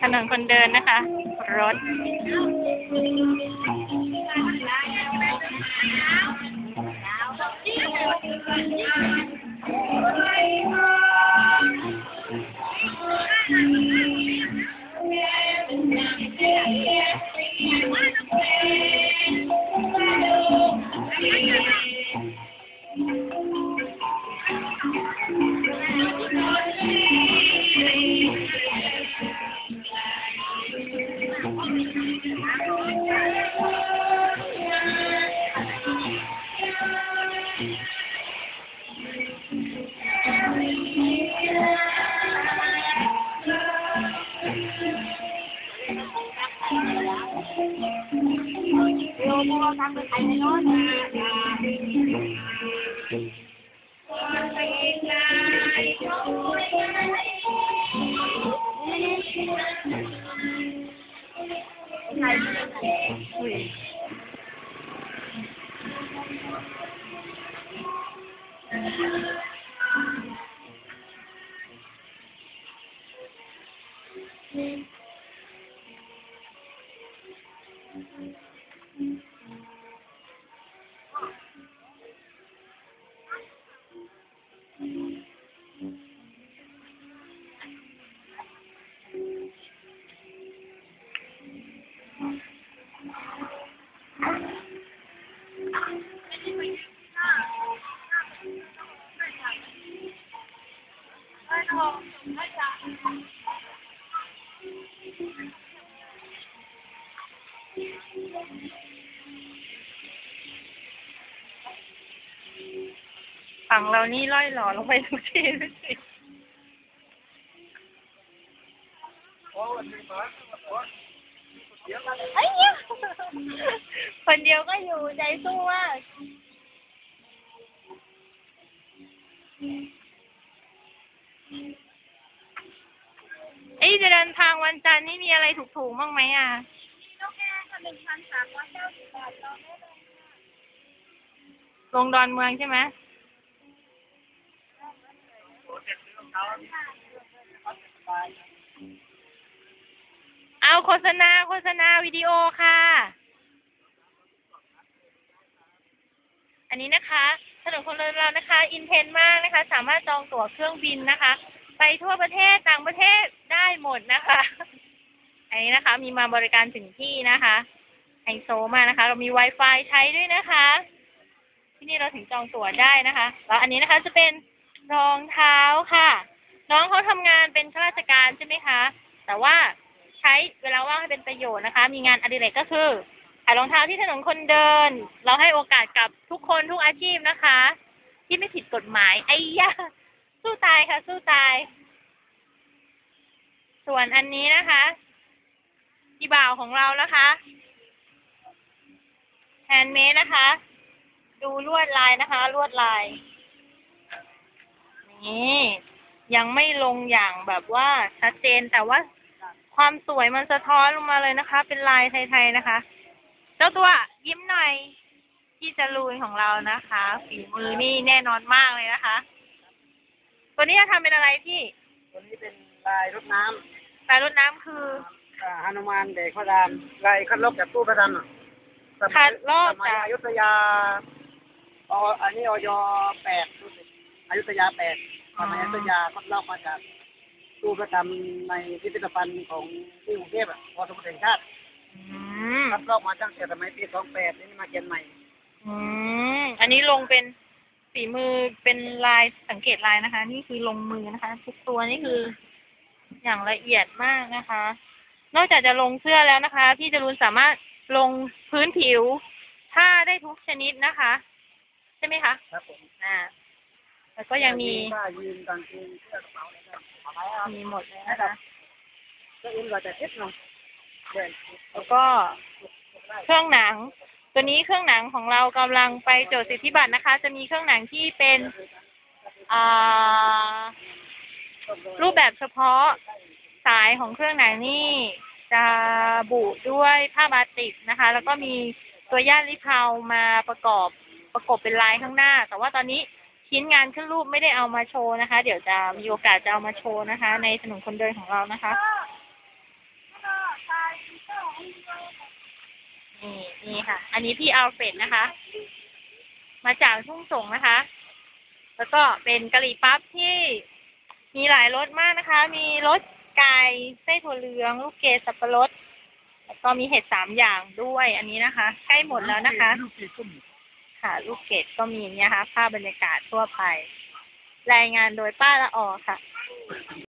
ถนนคนเดินนะคะ รถ con ăn được thầy nó Thank you. ฝั่งเรานี่ล่อยหล่อลงไปทุกทีทุกทีไอ้เนี่ยคนเดียวก็อยู่ใจสู้มากเอ้ยจะเดินทาง วันจันทร์นี่มีอะไรถูกๆบ้างไหมอะนกแอร์ค่ะหนึ่งพันสามร้อยเก้าสิบบาทลงดอนเมืองใช่ไหมเอาโฆษณาโฆษณาวิดีโอค่ะ อันนี้นะคะถนนคนเดินเรานะคะ อินเทนมากนะคะ สามารถจองตั๋วเครื่องบินนะคะ ไปทั่วประเทศต่างประเทศได้หมดนะคะ อันนี้นะคะ มีมาบริการถึงที่นะคะไฮโซมากนะคะ เรามี Wi-Fi ใช้ด้วยนะคะ ที่นี่เราถึงจองตั๋วได้นะคะ แล้วอันนี้นะคะจะเป็นรองเท้าค่ะ น้องเขาทำงานเป็นข้าราชการใช่ไหมคะ แต่ว่าใช้เวลาว่างให้เป็นประโยชน์นะคะ มีงานอดิเรกก็คือขายรองเท้าที่ถนนคนเดิน เราให้โอกาสกับทุกคนทุกอาชีพนะคะ ที่ไม่ผิดกฎหมายไอ้ยะ สู้ตายค่ะ สู้ตาย ส่วนอันนี้นะคะที่บ่าวของเรานะคะแฮนด์เมดนะคะ ดูลวดลายนะคะ ลวดลาย นี่ยังไม่ลงอย่างแบบว่าชัดเจนแต่ว่าความสวยมันสะท้อนลงมาเลยนะคะ เป็นลายไทยๆนะคะ เจ้าตัวยิ้มหน่อยพี่จรูนของเรานะคะ ฝีมือนี่แน่นอนมากเลยนะคะ ตัวนี้จะทำเป็นอะไรพี่ตัวนี้เป็นลายรถน้ลายรดน้ำคือำอ่าฮนุมานเด็กพระดานลายคัดลบจากตู้พระดานอะสมัยคัดลอกสมัยจากอยุธยาออันนี้อยแปดรู้สึกอยุธยาแปดสมัยอยุธยาคัดลอกมาจากตู้ประจำในพิพิธภัณฑ์ของที่กรุงเทพอะพอสมเด็จแห่งชาติอืมคัดลอกมาตั้งแต่สมัยปีสองแปดนี่มาเขียนใหม่ อืมอันนี้ลงเป็น ฝีมือเป็นลายสังเกตลายนะคะ นี่คือลงมือนะคะ ทุกตัวนี่คืออย่างละเอียดมากนะคะ นอกจากจะลงเสื้อแล้วนะคะพี่จรูนสามารถลงพื้นผิวผ้าได้ทุกชนิดนะคะ ใช่ไหมคะครับผมอ่าแล้วก็ยังมีผ้ายืนกางเกงเสื้อกระเป๋าอะไรก็เอาไว้เอามีหมดเลยนะคะก็อื่นก็จะเท็ดหน่อยเดี๋ยวแล้วก็เครื่องหนัง ตัวนี้เครื่องหนังของเรากำลังไปจดสิทธิบัตรนะคะ จะมีเครื่องหนังที่เป็นอ่ารูปแบบเฉพาะสายของเครื่องหนังนี่จะบุด้วยผ้าบาติกนะคะ แล้วก็มีตัวย่านลิเพามาประกอบประกบเป็นลายข้างหน้า แต่ว่าตอนนี้ชิ้นงานขึ้นรูปไม่ได้เอามาโชว์นะคะ เดี๋ยวจะมีโอกาสจะเอามาโชว์นะคะ ในถนนคนเดินของเรานะคะ นี่นี่ค่ะ อันนี้พี่อัลเฟรดนะคะ มาจากทุ่งสงนะคะ แล้วก็เป็นกะหรี่ปั๊บที่มีหลายรสมากนะคะ มีรสไก่ไส้ถั่วเหลืองลูกเกดสับปะรดแล้วก็มีเห็ดสามอย่างด้วยอันนี้นะคะ ใกล้หมดแล้วนะคะ ค่ะ ลูกเกดก็มีเนี่ยค่ะภาพบรรยากาศทั่วไป รายงานโดยป้าละออค่ะ